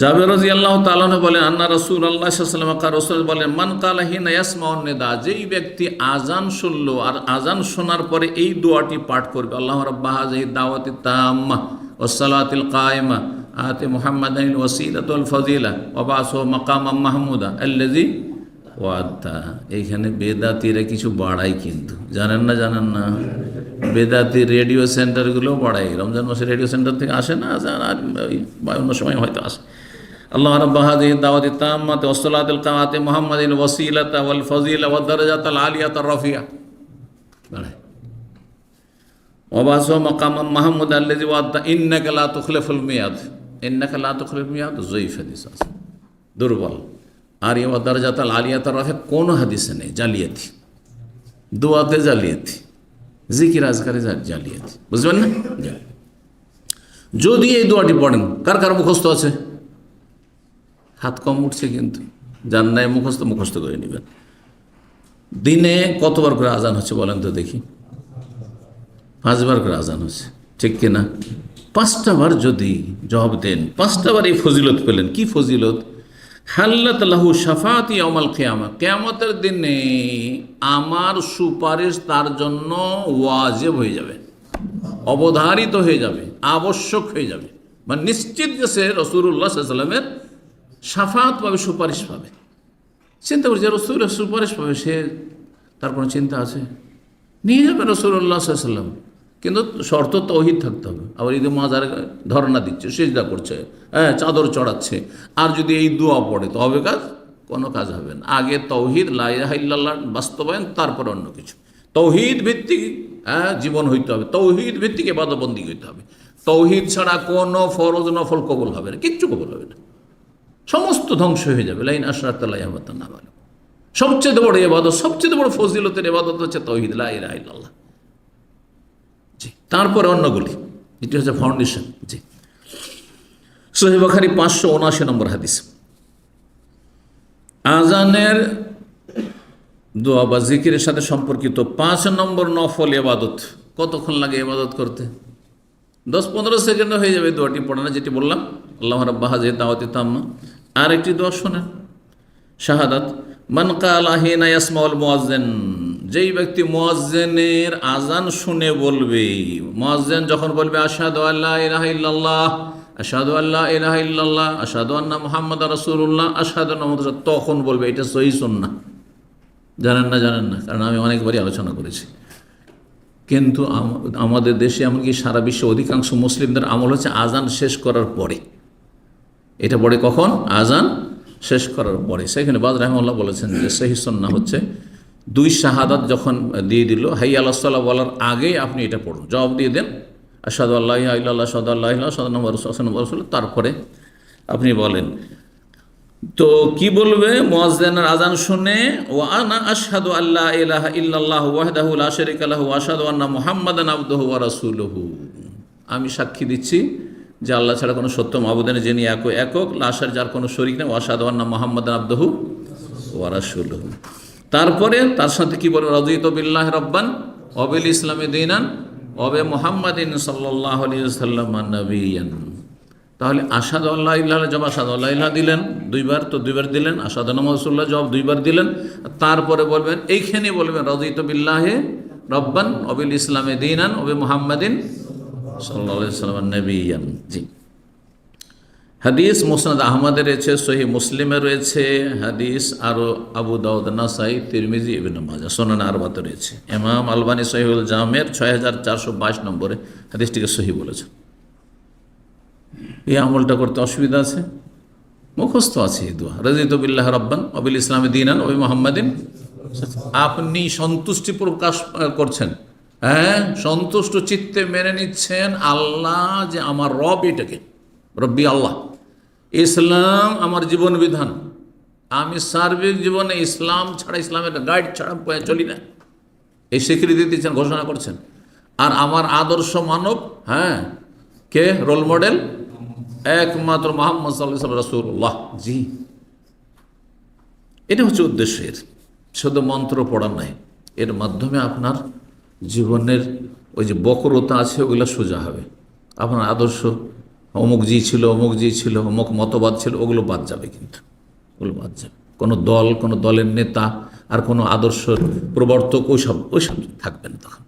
জাবের রাজি আল্লাহ তালন বলেন, আন্না রসুল আল্লাহ সাল্লাম রসুল? বলেন, মান কালাহিন ইয়াসমাউন্নেদা যেই ব্যক্তি আজান শুনলো আর আজান শোনার পরে এই দোয়াটি পাঠ করবে। আল্লাহ রব্বাহাজ এই দাওয়াতি তাম্মা ওসালাতিল কায়মা আতে মোহাম্মদ ওসিলাতুল ফজিলা ওবাস ও মকাম মাহমুদা আল্লাজি ওয়াদ্দা এইখানে বেদাতিরা কিছু বাড়ায় কিন্তু। জানেন না জানেন না? বেদাতি রেডিও সেন্টারগুলো বাড়ায় রমজান মাসে রেডিও সেন্টার থেকে আসে না আর অন্য সময় হয়তো আসে। আল্লাহ রব্বা হাদিহ দাওয়াতি তাম্মাতে ওসলাতুল কামাতে মোহাম্মদিন ওসিলাতা ওয়াল ফজিলা ওয়াদ দারাজাত আল আলিয়াত রফিয়া বাড়ায় ওবাস মকাম মাহমুদ আল্লাজি ওয়াদ্দা ইন্নাকা লা তুখলিফুল মিয়াদ। ইন্নাকা লা তুখলিফুল মিয়াদ জয়ীফ হাদিস আছে। দুর্বল। আর এ দরজাত আল আলিয়াত রফে কোনো হাদিসে নেই, জালিয়াতি। দোয়াতে জালিয়াতি। জিকির আজকারে জালিয়াতি। বুঝবেন না যদি এই দোয়াটি পড়েন, কার কার মুখস্থ আছে? হাত কম উঠছে কিন্তু। যার নাই মুখস্থ মুখস্থ করে নেবেন। দিনে কতবার করে আজান হচ্ছে বলেন তো দেখি। পাঁচবার করে আজান হচ্ছে। ঠিক কিনা? পাঁচটা বার যদি জবাব দেন, পাঁচটা বার এই ফজিলত পেলেন। কি ফজিলত? হাল্লাত লাহু সাফাতি অমাল কেয়ামা। কেয়ামতের দিনে আমার সুপারিশ তার জন্য ওয়াজেব হয়ে যাবে, অবধারিত হয়ে যাবে, আবশ্যক হয়ে যাবে। মানে নিশ্চিত যে সে রসুল্লাহ সাল্লামের সাফাত পাবে, সুপারিশ পাবে। চিন্তা করছে রসুল সুপারিশ পাবে, সে তার কোনো চিন্তা আছে? নিয়ে যাবে রসুল্লাহ সাল্লাম কিন্তু শর্ত তহিদ থাকতে হবে। আবার ঈদে মাজার ধর্ণা দিচ্ছে, সেজদা করছে হ্যাঁ চাদর চড়াচ্ছে। আর যদি এই দোয়া পড়ে, তো হবে কাজ? কোনো কাজ হবে না। আগে তৌহিদ লাইল্লাহ বাস্তবায়ন, তারপর অন্য কিছু। তৌহিদ ভিত্তিক হ্যাঁ জীবন হইতে হবে। তৌহিদ ভিত্তিকে এবাদবন্দি হইতে হবে। তৌহিদ ছাড়া কোনো ফরজ নফল কবল হবে না, কিচ্ছু কবল হবে না। সমস্ত ধ্বংস হয়ে যাবে। লাইন আশরাত না সবচেয়ে বড় এবাদত সবচেয়ে বড় ফজিলতের এবাদত হচ্ছে তৌহিদ জি তারপরে অন্যগুলি এটি হচ্ছে ফাউন্ডেশন জি। সোহেবাখারি পাঁচশো উনআশি নম্বর হাদিস। আজানের দোয়া বা জিকিরের সাথে সম্পর্কিত পাঁচ নম্বর নফল এবাদত কতক্ষণ লাগে এবাদত করতে? দশ পনেরো সেকেন্ডে হয়ে যাবে দোয়াটি পড়ানো যেটি বললাম। আল্লাহ রাব্বাহাজে দাওয়াতি তাম্মা। আর একটি দোয়া শোনেন। শাহাদাত, মান কালাহিনা ইয়াসমাউল মুয়াজ্জিন। যেই ব্যক্তি মুয়াজ্জিনের আজান শুনে বলবে, মুয়াজ্জিন যখন বলবে, আশহাদু আল্লা ইলাহা ইল্লাল্লাহ, আশহাদু আল্লা ইলাহা আশহাদু আন্না মুহাম্মাদার রাসূলুল্লাহ, আশহাদু আন্না তখন বলবে, এটা সহি সুন্নাহ। জানেন না জানেন না, কারণ আমি অনেকবারই আলোচনা করেছি। কিন্তু আমাদের দেশে এমনকি সারা বিশ্বে অধিকাংশ মুসলিমদের আমল হচ্ছে আজান শেষ করার পরে। এটা পড়ে কখন? আজান শেষ করার পরে। সেখানে বাজ রহমাল্লাহ বলেছেন যে সেই সন্না হচ্ছে দুই শাহাদাত যখন দিয়ে দিল, হাই আল্লাহ বলার আগেই আপনি এটা পড়ুন। জবাব দিয়ে দেন আসাদ আল্লাহ আল্লাহ সাদ আল্লাহ সাদ নম্বর তারপরে আপনি বলেন। তো কি বলবে? মুয়াজ্জিনের আজান শুনে ও আনা আসাদু আল্লাহ ইলাহা ইল্লাল্লাহ ওয়াহদাহু লা শারীকা লাহু ওয়া আশহাদু আন্না মুহাম্মাদান আবদুহু ওয়া রাসূলুহু। আমি সাক্ষী দিচ্ছি যে আল্লাহ ছাড়া কোনো সত্য মাবুদানে যিনি এক একক, লাশার যার কোনো শরীক নেই ওয়াসাদু আন্না মুহাম্মাদান আবদুহু ওয়া রাসূলুহু। তারপরে তার সাথে কি বলবে রাদিতু বিল্লাহি রাব্বান ওয়া বিল ইসলামি দীনান ওয়া বি মুহাম্মাদিন নবিয়ান। তাহলে আসাদ আল্লাহ ইল্লাহ জব আসাদ আল্লাহ ইল্লাহ দিলেন, দুইবার তো দুইবার দিলেন আসাদ নমসুল্লাহ জব দুইবার দিলেন তারপরে বলবেন এইখানে বলবেন, রদিত বিল্লাহে রব্বান অবিল ইসলামে দিনান অবি মোহাম্মদিন সাল্লা সাল্লাম নবীন জি। হাদিস মুসনাদ আহমদে রয়েছে, সহি মুসলিমে রয়েছে, হাদিস আরও আবু দাউদ, নাসাই, তিরমিজি, ইবিন মাজা সোনান আরবাতে রয়েছে। ইমাম আলবানী সহিউল জামের ছয় হাজার চারশো বাইশ নম্বরে হাদিসটিকে সহি বলেছেন এই আমলটা করতে অসুবিধা আছে? মুখস্থ আছে এই দোয়া। রাজিত বিল্লাহ রব্বান অবিল ইসলামী দিনান ওই মোহাম্মদিন। আপনি সন্তুষ্টি প্রকাশ করছেন। হ্যাঁ সন্তুষ্ট চিত্তে মেনে নিচ্ছেন আল্লাহ যে আমার রব এটাকে। রব্বি আল্লাহ। ইসলাম আমার জীবন বিধান। আমি সার্বিক জীবনে ইসলাম ছাড়া ইসলামের গাইড ছাড়া চলি না। এই স্বীকৃতি দিচ্ছেন ঘোষণা করছেন। আর আমার আদর্শ মানব হ্যাঁ কে? রোল মডেল একমাত্র মোহাম্মদ সাল্লাহ রসুল্লাহ জি। এটা হচ্ছে উদ্দেশ্যের শুধু মন্ত্র পড়া নাই এর মাধ্যমে আপনার জীবনের ওই যে বকরতা আছে, ওগুলো সোজা হবে। আপনার আদর্শ অমুক জি ছিল, অমুক জি ছিল, অমুক মতবাদ ছিল, ওগুলো বাদ যাবে কিন্তু। ওগুলো বাদ যাবে। কোনো দল, কোনো দলের নেতা আর কোনো আদর্শ প্রবর্তক, ওইসব ওইসব থাকবে না তখন।